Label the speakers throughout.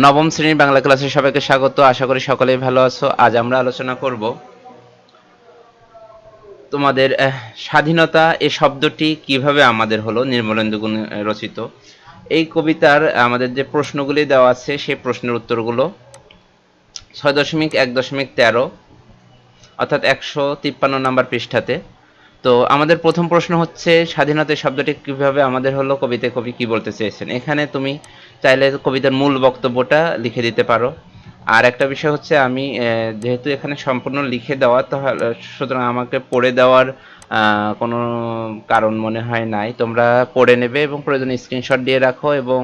Speaker 1: নবম শ্রেণির বাংলা ক্লাসে সবাইকে স্বাগত। আশা করি সকলেই ভালো আছো। আজ আমরা আলোচনা করব তোমাদের স্বাধীনতা এ শব্দটি কীভাবে আমাদের হলো, নির্মলেন্দু গুণ রচিত। এই কবিতার আমাদের যে প্রশ্নগুলি দেওয়া আছে, সেই প্রশ্নের উত্তরগুলো ছয় দশমিক এক দশমিক তেরো, অর্থাৎ একশো তিপ্পান্ন নাম্বার পৃষ্ঠাতে। তো আমাদের প্রথম প্রশ্ন হচ্ছে স্বাধীনতা শব্দটি কীভাবে আমাদের হলো কবিতায় কবি কি বলতে চেয়েছেন? এখানে তুমি চাইলে কবিতার মূল বক্তব্যটা লিখে দিতে পারো। আর একটা বিষয় হচ্ছে, আমি যেহেতু এখানে সম্পূর্ণ লিখে দেওয়া তাহলে সুতরাং আমাকে পড়ে দেওয়ার কোনো কারণ মনে হয় নাই। তোমরা পড়ে নেবে এবং প্রয়োজনে স্ক্রিনশট দিয়ে রাখো এবং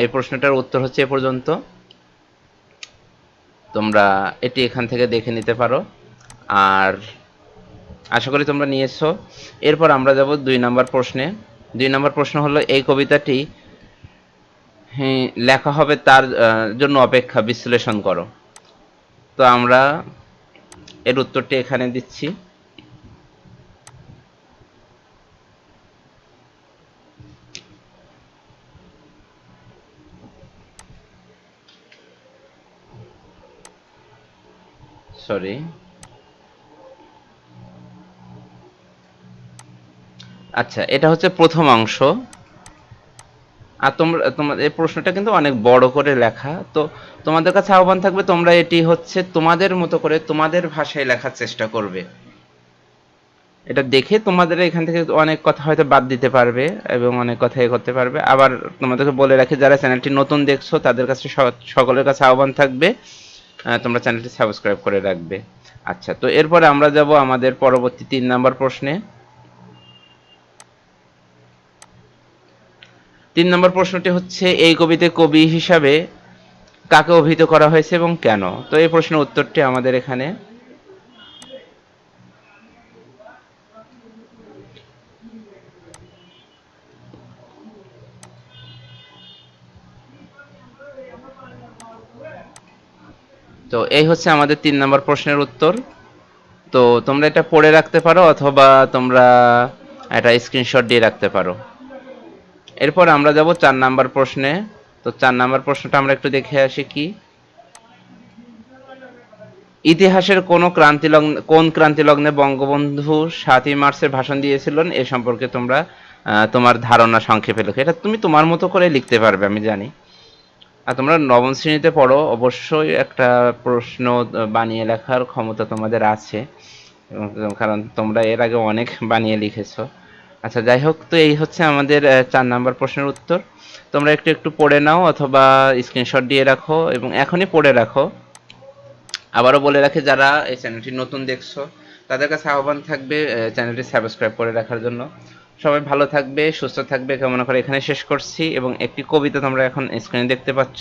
Speaker 1: এই প্রশ্নটার উত্তর হচ্ছে এ পর্যন্ত। তোমরা এটি এখান থেকে দেখে নিতে পারো। আর আশা করি তোমরা নিয়েছো। এরপর আমরা যাব দুই নম্বর প্রশ্নে। দুই নম্বর প্রশ্ন হলো এই কবিতাটি হ্যাঁ, লেখা হবে তার জন্য অপেক্ষা বিশ্লেষণ করো। তো আমরা এর উত্তরটি এখানে দিচ্ছি। সরি আচ্ছা এটা হচ্ছে প্রথম অংশ। আর তোমরা তোমার এই প্রশ্নটা কিন্তু অনেক বড় করে লেখা। তো তোমাদের কাছে আহ্বান থাকবে, তোমরা এটি হচ্ছে তোমাদের মতো করে তোমাদের ভাষায় লেখার চেষ্টা করবে। এটা দেখে তোমাদের এখান থেকে অনেক কথা হয়তো বাদ দিতে পারবে এবং অনেক কথা এ করতে পারবে। আবার তোমাদেরকে বলে রাখি, যারা চ্যানেলটি নতুন দেখছ, তাদের কাছে সকলের কাছে আহ্বান থাকবে তোমরা চ্যানেলটি সাবস্ক্রাইব করে রাখবে। আচ্ছা তো এরপরে আমরা যাব আমাদের পরবর্তী তিন নাম্বার প্রশ্নে। তিন নম্বর প্রশ্নটি হচ্ছে, এই কবিতে কবি হিসাবে কাকে অভিহিত করা হয়েছে এবং কেন? তো এই প্রশ্নের উত্তরটি আমাদের এখানে তো এই হচ্ছে আমাদের তিন নম্বর প্রশ্নের উত্তর। তো তোমরা এটা পড়ে রাখতে পারো অথবা তোমরা একটা স্ক্রিনশট দিয়ে রাখতে পারো। এরপর আমরা যাব চার নাম্বার প্রশ্নে। তো চার নাম্বার প্রশ্নটা আমরা একটু দেখে আসি কি? ইতিহাসের কোন ক্রান্তি লগ্ন, কোন ক্রান্তি লগ্নে বঙ্গবন্ধু সাতই মার্চের ভাষণ দিয়েছিলেন এ সম্পর্কে তোমরা তোমার ধারণা সংক্ষেপে লেখো। এটা তুমি তোমার মতো করে লিখতে পারবে, আমি জানি। আর তোমরা নবম শ্রেণীতে পড়ো, অবশ্যই একটা প্রশ্ন বানিয়ে লেখার ক্ষমতা তোমাদের আছে। কারণ তোমরা এর আগে অনেক বানিয়ে লিখেছো। আচ্ছা যাই হোক তো এই হচ্ছে আমাদের চার নাম্বার প্রশ্নের উত্তর। তোমরা একটু একটু পড়ে নাও অথবা স্ক্রিনশট দিয়ে রাখো এবং এখনই পড়ে রাখো। আবারও বলে রাখে, যারা এই চ্যানেলটি নতুন দেখছ, তাদের কাছে আহ্বান থাকবে চ্যানেলটি সাবস্ক্রাইব করে রাখার জন্য। সবাই ভালো থাকবে, সুস্থ থাকবে, কামনা করে এখানে শেষ করছি এবং একটি কবিতা তোমরা এখন স্ক্রিনে দেখতে পাচ্ছ।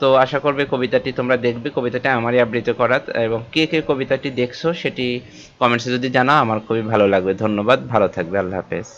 Speaker 1: তো আশা করবে কবিতাটি তোমরা দেখবে, কবিতাটি আমারই আবৃত্তি করা এবং কে কে কবিতাটি দেখছ সেটি কমেন্টসে যদি জানাও, আমার খুবই ভালো লাগবে। ধন্যবাদ, ভালো থাকবে, আল্লাহ হাফেজ।